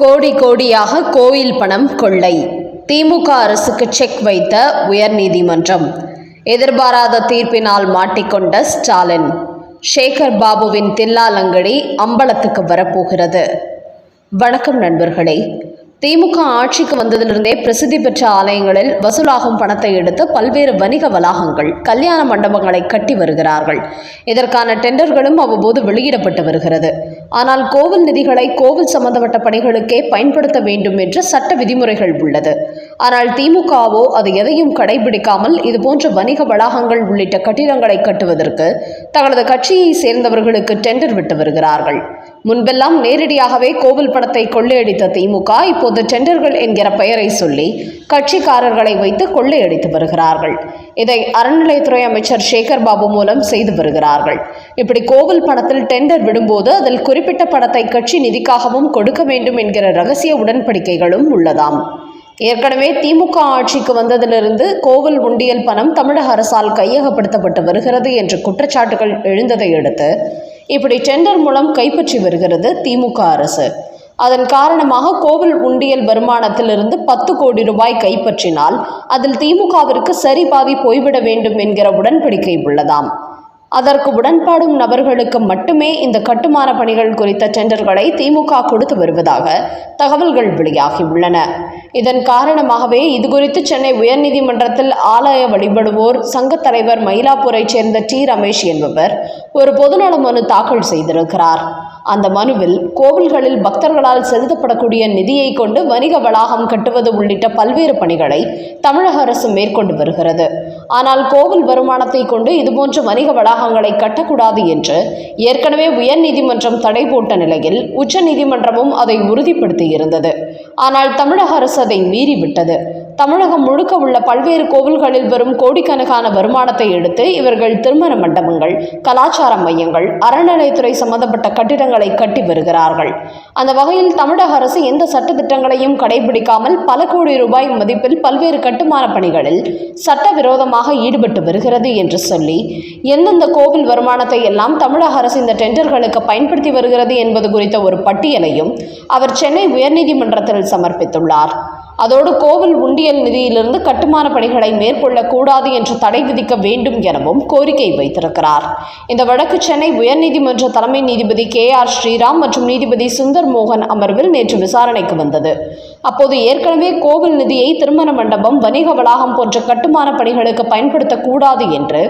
கோடி கோடியாக கோயில் பணம் கொள்ளை. திமுக அரசுக்கு செக் வைத்த உயர்நீதிமன்றம். எதிர்பாராத தீர்ப்பினால் மாட்டிக்கொண்ட ஸ்டாலின். சேகர் பாபுவின் தில்லாலங்கடி அம்பலத்துக்கு வரப்போகிறது. வணக்கம் நண்பர்களே. திமுக ஆட்சிக்கு வந்ததிலிருந்தே பிரசித்தி பெற்ற ஆலயங்களில் வசூலாகும் பணத்தை எடுத்து பல்வேறு வணிக வளாகங்கள் கல்யாண மண்டபங்களை கட்டி வருகிறார்கள். இதற்கான டெண்டர்களும் அவ்வப்போது வெளியிடப்பட்டு வருகிறது. ஆனால் கோவில் நிதிகளை கோவில் சம்பந்தப்பட்ட பணிகளுக்கே பயன்படுத்த வேண்டும் என்ற சட்ட விதிமுறைகள் உள்ளது. ஆனால் திமுகவோ அது எதையும் கடைபிடிக்காமல் இதுபோன்ற வணிக வளாகங்கள் உள்ளிட்ட கட்டிடங்களை கட்டுவதற்கு தங்களது கட்சியை சேர்ந்தவர்களுக்கு டெண்டர் விட்டு வருகிறார்கள். முன்பெல்லாம் நேரடியாகவே கோவில் பணத்தை கொள்ளையடித்த திமுக இப்போது டெண்டர்கள் என்கிற பெயரை சொல்லி கட்சிக்காரர்களை வைத்து கொள்ளையடித்து வருகிறார்கள். இதை அறநிலையத்துறை அமைச்சர் சேகர் பாபு மூலம் செய்து வருகிறார்கள். இப்படி கோவில் பணத்தில் டெண்டர் விடும்போது அதில் குறிப்பிட்ட பணத்தை கட்சி நிதிக்காகவும் கொடுக்க வேண்டும் என்கிற ரகசிய உடன்படிக்கைகளும் உள்ளதாம். ஏற்கனவே திமுக ஆட்சிக்கு வந்ததிலிருந்து கோவில் உண்டியல் பணம் தமிழக அரசால் கையகப்படுத்தப்பட்டு வருகிறது என்ற குற்றச்சாட்டுகள் எழுந்ததை அடுத்து இப்படி டெண்டர் மூலம் கைப்பற்றி வருகிறது திமுக அரசு. அதன் காரணமாக கோவில் உண்டியல் வருமானத்திலிருந்து பத்து கோடி ரூபாய் கைப்பற்றினால் அதில் திமுகவிற்கு சரி பாதி போய்விட வேண்டும் என்கிற உடன்படிக்கை உள்ளதாம். அதற்கு உடன்பாடும் நபர்களுக்கு மட்டுமே இந்த கட்டுமான பணிகள் குறித்த டெண்டர்களை திமுக கொடுத்து வருவதாக தகவல்கள் வெளியாகியுள்ளன. இதன் காரணமாகவே இதுகுறித்து சென்னை உயர்நீதிமன்றத்தில் ஆலய வழிபடுவோர் சங்கத் தலைவர் மயிலாப்பூரைச் சேர்ந்த டி. ரமேஷ் என்பவர் ஒரு பொதுநல மனு தாக்கல் செய்திருக்கிறார். அந்த மனுவில் கோவில்களில் பக்தர்களால் செலுத்தப்படக்கூடிய நிதியை கொண்டு வணிக வளாகம் கட்டுவது உள்ளிட்ட பல்வேறு பணிகளை தமிழக அரசு மேற்கொண்டு வருகிறது. ஆனால் கோவில் வருமானத்தை கொண்டு இதுபோன்ற வணிக வளாகங்களை கட்டக்கூடாது என்று ஏற்கனவே உயர்நீதிமன்றம் தடை போட்ட நிலையில் உச்சநீதிமன்றமும் அதை உறுதிப்படுத்தியிருந்தது. ஆனால் தமிழக அரசு அதை மீறிவிட்டது. தமிழகம் முழுக்க உள்ள பல்வேறு கோவில்களில் வரும் கோடிக்கணக்கான வருமானத்தை எடுத்து இவர்கள் திருமண மண்டபங்கள் கலாச்சார மையங்கள் அறநிலைத்துறை சம்பந்தப்பட்ட கட்டிடங்களை கட்டி வருகிறார்கள். அந்த வகையில் தமிழக அரசு எந்த சட்டத்திட்டங்களையும் கடைபிடிக்காமல் பல கோடி ரூபாய் மதிப்பில் பல்வேறு கட்டுமான பணிகளில் சட்டவிரோதமாக ஈடுபட்டு வருகிறது என்று சொல்லி எந்தெந்த கோவில் வருமானத்தை எல்லாம் தமிழக அரசு இந்த டெண்டர்களுக்கு பயன்படுத்தி வருகிறது என்பது குறித்த ஒரு பட்டியலையும் அவர் சென்னை உயர்நீதிமன்றத்தில் சமர்ப்பித்துள்ளார். அதோடு கோவில் உண்டியல் நிதியிலிருந்து கட்டுமான பணிகளை மேற்கொள்ளக்கூடாது என்று தடை விதிக்க வேண்டும் எனவும் கோரிக்கை வைத்திருக்கிறார். இந்த வழக்கு சென்னை உயர்நீதிமன்ற தலைமை நீதிபதி கே ஆர் ஸ்ரீராம் மற்றும் நீதிபதி சுந்தர் மோகன் அமர்வில் நேற்று விசாரணைக்கு வந்தது. அப்போது ஏற்கனவே கோவில் நிதியை திருமண மண்டபம் வணிக வளாகம் போன்ற கட்டுமான பணிகளுக்கு பயன்படுத்தக்கூடாது என்று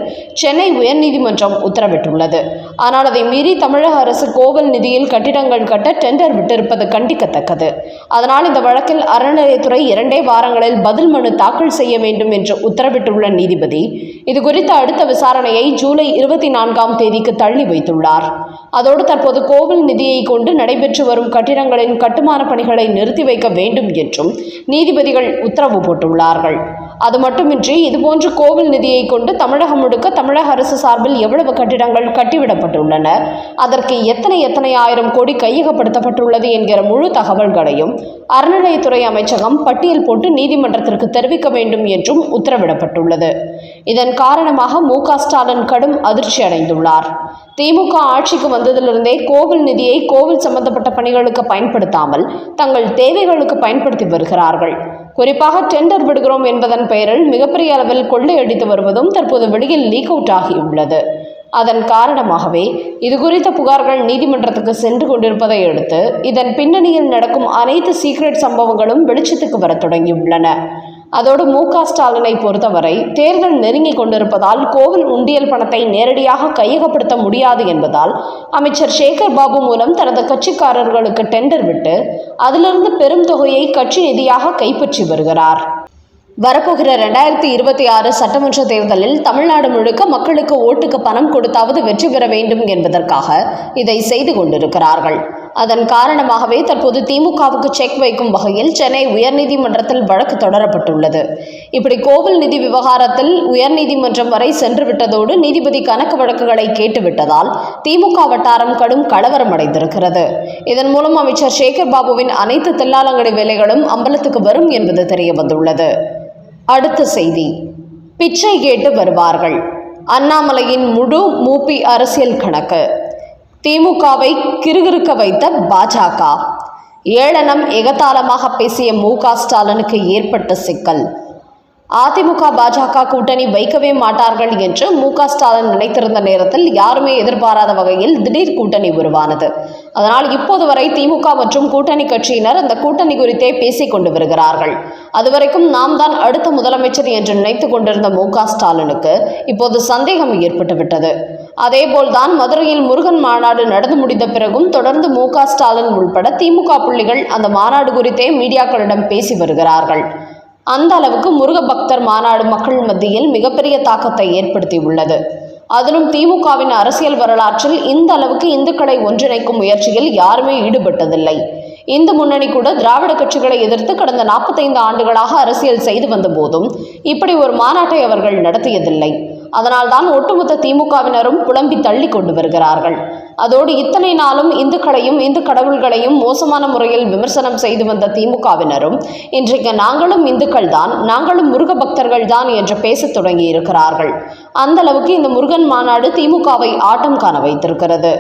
சென்னை உயர்நீதிமன்றம் உத்தரவிட்டுள்ளது. ஆனால் அதை மீறி தமிழக அரசு கோவில் நிதியில் கட்டிடங்கள் கட்ட டெண்டர் விட்டிருப்பது கண்டிக்கத்தக்கது. அதனால் இந்த வழக்கில் அறநிலையத்துறை இரண்டே வாரங்களில் பதில் மனு தாக்கல் செய்ய வேண்டும் என்று உத்தரவிட்டுள்ள நீதிபதி இதுகுறித்த அடுத்த விசாரணையை ஜூலை இருபத்தி நான்காம் தேதிக்கு தள்ளி வைத்துள்ளார். அதோடு தற்போது கோவில் நிதியை கொண்டு நடைபெற்று வரும் கட்டிடங்களின் கட்டுமான பணிகளை நிறுத்தி வைக்க வேண்டும் என்றும் நீதிபதிகள் உத்தரவு போட்டுள்ளார்கள். அது மட்டுமின்றி இதுபோன்று கோவில் நிதியை கொண்டு தமிழகம் முழுக்க தமிழக அரசு சார்பில் எவ்வளவு கட்டிடங்கள் கட்டிவிடப்பட்டுள்ளன? அதற்கு எத்தனை எத்தனை ஆயிரம் கோடி கையகப்படுத்தப்பட்டுள்ளது என்கிற முழு தகவல்களையும் அறநிலையத்துறை அமைச்சகம் பட்டியல் போட்டு நீதிமன்றத்திற்கு தெரிவிக்க வேண்டும் என்றும் உத்தரவிடப்பட்டுள்ளது. இதன் காரணமாக மு ஸ்டாலின் கடும் அதிர்ச்சி அடைந்துள்ளார். திமுக ஆட்சிக்கு வந்ததிலிருந்தே கோவில் நிதியை கோவில் சம்பந்தப்பட்ட பணிகளுக்கு பயன்படுத்தாமல் தங்கள் தேவைகளுக்கு பயன்படுத்தி வருகிறார்கள். குறிப்பாக டெண்டர் விடுகிறோம் என்பதன் பெயரில் மிகப்பெரிய அளவில் கொள்ளையடித்து வருவதும் தற்போது வெளியில் லீக் அவுட் ஆகியுள்ளது. அதன் காரணமாகவே இது குறித்த புகார்கள் நீதிமன்றத்துக்கு சென்று கொண்டிருப்பதை அடுத்து இதன் பின்னணியில் நடக்கும் அனைத்து சீக்ரெட் சம்பவங்களும் வெளிச்சத்துக்கு வரத் தொடங்கியுள்ளன. அதோடு மு க ஸ்டாலினை பொறுத்தவரை தேர்தல் நெருங்கிக் கொண்டிருப்பதால் கோவில் உண்டியல் பணத்தை நேரடியாக கையகப்படுத்த முடியாது என்பதால் அமைச்சர் சேகர் பாபு மூலம் தனது கட்சிக்காரர்களுக்கு டெண்டர் விட்டு அதிலிருந்து பெரும் தொகையை கட்சி நிதியாக கைப்பற்றி வருகிறார். வரப்போகிற ரெண்டாயிரத்தி இருபத்தி ஆறு சட்டமன்ற தேர்தலில் தமிழ்நாடு முழுக்க மக்களுக்கு ஓட்டுக்கு பணம் கொடுத்தாவது வெற்றி பெற வேண்டும் என்பதற்காக இதை செய்து கொண்டிருக்கிறார்கள். அதன் காரணமாகவே தற்போது திமுகவுக்கு செக் வைக்கும் வகையில் சென்னை உயர்நீதிமன்றத்தில் வழக்கு தொடரப்பட்டுள்ளது. இப்படி கோவில் நிதி விவகாரத்தில் உயர்நீதிமன்றம் வரை சென்று விட்டதோடு நீதிபதி கணக்கு வழக்குகளை கேட்டுவிட்டதால் திமுக வட்டாரம் கடும் கலவரம் அடைந்திருக்கிறது இதன் மூலம் அமைச்சர் சேகர் பாபுவின் அனைத்து தில்லாலங்கடி வேலைகளும் அம்பலத்துக்கு வரும் என்பது தெரிய வந்துள்ளது அடுத்த செய்தி. பிச்சை கேட்டு வருவார்கள். அண்ணாமலையின் முழு மூப்பி அரசியல் கணக்கு. திமுகவை கிறுகிறுக்க வைத்த பாஜக. ஏளனம் எகத்தாளமாக பேசிய மு க ஸ்டாலினுக்கு ஏற்பட்ட சிக்கல். அதிமுக பாஜக கூட்டணி வைக்கவே மாட்டார்கள் என்று மு க ஸ்டாலின் நினைத்திருந்த நேரத்தில் யாருமே எதிர்பாராத வகையில் திடீர் கூட்டணி உருவானது. அதனால் இப்போது வரை திமுக மற்றும் கூட்டணி கட்சியினர் அந்த கூட்டணி குறித்தே பேசிக் கொண்டு வருகிறார்கள். அதுவரைக்கும் நாம் தான் அடுத்த முதலமைச்சர் என்று நினைத்துக் கொண்டிருந்த மு க ஸ்டாலினுக்கு இப்போது சந்தேகம் ஏற்பட்டுவிட்டது. அதேபோல்தான் மதுரையில் முருகன் மாநாடு நடந்து முடிந்த பிறகும் தொடர்ந்து மு க ஸ்டாலின் உள்பட திமுக புள்ளிகள் அந்த மாநாடு குறித்தே மீடியாக்களிடம் பேசி வருகிறார்கள். அந்த அளவுக்கு முருக பக்தர் மாநாடு மக்கள் மத்தியில் மிகப்பெரிய தாக்கத்தை ஏற்படுத்தி உள்ளது அதிலும் திமுகவின் அரசியல் வரலாற்றில் இந்த அளவுக்கு இந்துக்களை ஒன்றிணைக்கும் முயற்சியில் யாருமே ஈடுபட்டதில்லை. இந்து முன்னணி கூட திராவிட கட்சிகளை எதிர்த்து கடந்த நாற்பத்தைந்து ஆண்டுகளாக அரசியல் செய்து வந்த போதும் இப்படி ஒரு மாநாட்டை அவர்கள் நடத்தியதில்லை. அதனால்தான் ஒட்டுமொத்த திமுகவினரும் புலம்பி தள்ளி கொண்டு வருகிறார்கள். அதோடு இத்தனை நாளும் இந்துக்களையும் இந்து கடவுள்களையும் மோசமான முறையில் விமர்சனம் செய்து வந்த திமுகவினரும் இன்றைக்கு நாங்களும் இந்துக்கள் தான் நாங்களும் முருக பக்தர்கள் தான் என்று பேசத் தொடங்கி இருக்கிறார்கள் அந்த அளவுக்கு இந்த முருகன் மாநாடு திமுகவை ஆட்டம் காண வைத்திருக்கிறது.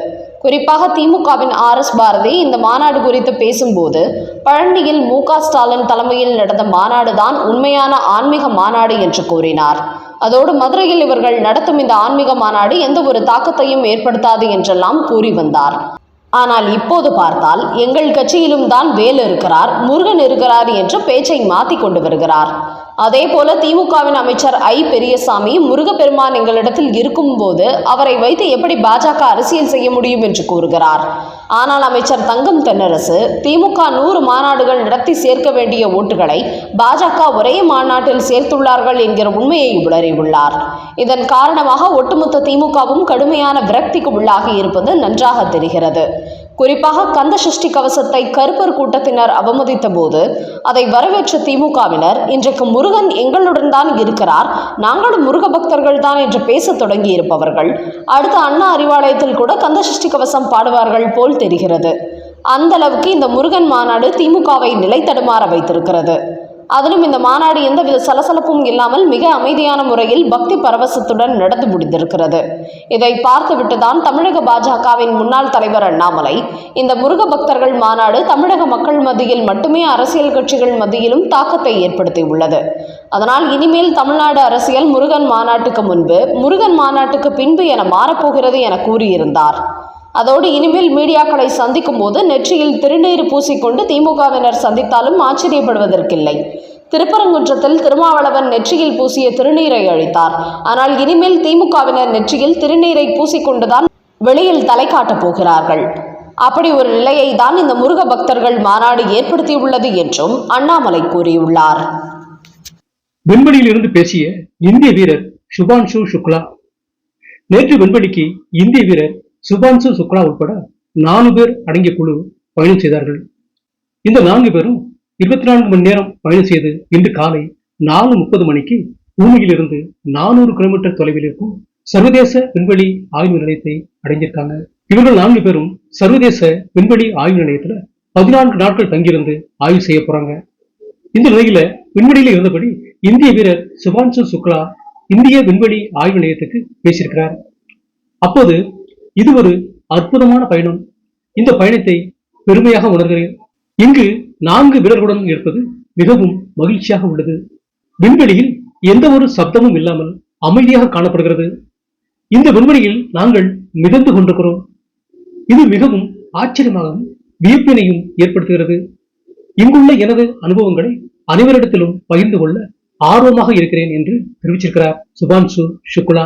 குறிப்பாக திமுகவின் ஆர் எஸ் பாரதி இந்த மாநாடு குறித்து பேசும்போது பழனியில் மு க ஸ்டாலின் தலைமையில் நடந்த மாநாடு தான் உண்மையான ஆன்மீக மாநாடு என்று கூறினார். அதோடு மதுரையில் இவர்கள் நடத்தும் இந்த ஆன்மீக மாநாடு எந்த ஒரு தாக்கத்தையும் ஏற்படுத்தாது என்றெல்லாம் கூறி வந்தார். ஆனால் இப்போது பார்த்தால் எங்கள் கட்சியிலும் தான் வேல் இருக்கிறார் முருகன் இருக்கிறார் என்று பேச்சை மாற்றி கொண்டு வருகிறார். அதே போல திமுகவின் அமைச்சர் ஐ. பெரியசாமி முருகப்பெருமான் எங்களிடத்தில் இருக்கும் போது அவரை வைத்து எப்படி பாஜக அரசியல் செய்ய முடியும் என்று கூறுகிறார். ஆனால் அமைச்சர் தங்கம் தென்னரசு திமுக நூறு மாநாடுகள் நடத்தி சேர்க்க வேண்டிய ஓட்டுகளை பாஜக ஒரே மாநாட்டில் சேர்த்துள்ளார்கள் என்கிற உண்மையை உளறியுள்ளார். இதன் காரணமாக ஒட்டுமொத்த திமுகவும் கடுமையான விரக்திக்கு உள்ளாகி இருப்பது நன்றாக தெரிகிறது. குறிப்பாக கந்த சஷ்டி கவசத்தை கருப்பர் கூட்டத்தினர் அவமதித்த போது அதை வரவேற்ற திமுகவினர் இன்றைக்கு முருகன் எங்களுடன் தான் இருக்கிறார் நாங்களும் முருக பக்தர்கள் தான் என்று பேசத் தொடங்கி இருப்பவர்கள் அடுத்த அண்ணா அறிவாலயத்தில் கூட கந்த சஷ்டி கவசம் பாடுவார்கள் போல் தெரிகிறது. அந்த அளவுக்கு இந்த முருகன் மாநாடு திமுகவை நிலை தடுமாற வைத்திருக்கிறது. அதிலும் இந்த மாநாடு எந்தவித சலசலப்பும் இல்லாமல் மிக அமைதியான முறையில் பக்தி பரவசத்துடன் நடந்து முடிந்திருக்கிறது. இதை பார்த்துவிட்டுதான் தமிழக பாஜகவின் முன்னாள் தலைவர் அண்ணாமலை இந்த முருக பக்தர்கள் மாநாடு தமிழக மக்கள் மத்தியில் மட்டுமே அரசியல் கட்சிகள் மத்தியிலும் தாக்கத்தை ஏற்படுத்தி உள்ளது அதனால் இனிமேல் தமிழ்நாடு அரசியல் முருகன் மாநாட்டுக்கு முன்பு முருகன் மாநாட்டுக்கு பின்பு என மாறப்போகிறது என கூறியிருந்தார். அதோடு இனிமேல் மீடியாக்களை சந்திக்கும் போது நெற்றியில் திருநீர் பூசிக்கொண்டு திமுகவினர் சந்தித்தாலும் ஆச்சரியப்படுவதற்கில்லை. திருப்பரங்குன்றத்தில் திருமாவளவன் நெற்றியில் பூசிய திருநீரை அழித்தார். ஆனால் இனிமேல் திமுகவினர் நெற்றியில் திருநீரை பூசிக்கொண்டுதான் வெளியில் தலை காட்டப் போகிறார்கள். அப்படி ஒரு நிலையை தான் இந்த முருக பக்தர்கள் மாநாடு ஏற்படுத்தியுள்ளது என்றும் அண்ணாமலை கூறியுள்ளார். விண்வெளியில் இருந்து பேசிய இந்திய வீரர் சுபான்ஷு சுக்லா நேற்று வெண்படிக்கு இந்திய வீரர் சுபான்சு சுக்லா உட்பட நான்கு பேர் அடங்கிய குழு பயணம் செய்தார்கள். இந்த நான்கு பேரும் இருபத்தி நான்கு மணி நேரம் பயணம் செய்து இன்று காலை நாலு முப்பது மணிக்கு பூமியிலிருந்து நானூறு கிலோமீட்டர் தொலைவில் இருக்கும் சர்வதேச விண்வெளி ஆய்வு நிலையத்தை அடைஞ்சிருக்காங்க இவர்கள் நான்கு பேரும் சர்வதேச விண்வெளி ஆய்வு நிலையத்துல பதினான்கு நாட்கள் தங்கியிருந்து ஆய்வு செய்ய போறாங்க. இந்த நிலையில விண்வெளியில இருந்தபடி இந்திய வீரர் சுபான்சு சுக்லா இந்திய விண்வெளி ஆய்வு நிலையத்துக்கு பேசியிருக்கிறார். அப்போது இது ஒரு அற்புதமான பயணம். இந்த பயணத்தை பெருமையாக உணர்கிறேன். இங்கு நான்கு வீரர்களுடன் இருப்பது மிகவும் மகிழ்ச்சியாக உள்ளது. விண்வெளியில் எந்த ஒரு சப்தமும் இல்லாமல் அமைதியாக காணப்படுகிறது. இந்த விண்வெளியில் நாங்கள் மிதந்து கொண்டிருக்கிறோம். இது மிகவும் ஆச்சரியமாகவும் வியப்பினையும் ஏற்படுத்துகிறது. இங்குள்ள எனது அனுபவங்களை அனைவரிடத்திலும் பகிர்ந்து கொள்ள ஆர்வமாக இருக்கிறேன் என்று தெரிவிச்சிருக்கிறார் சுபான்சு சுக்லா.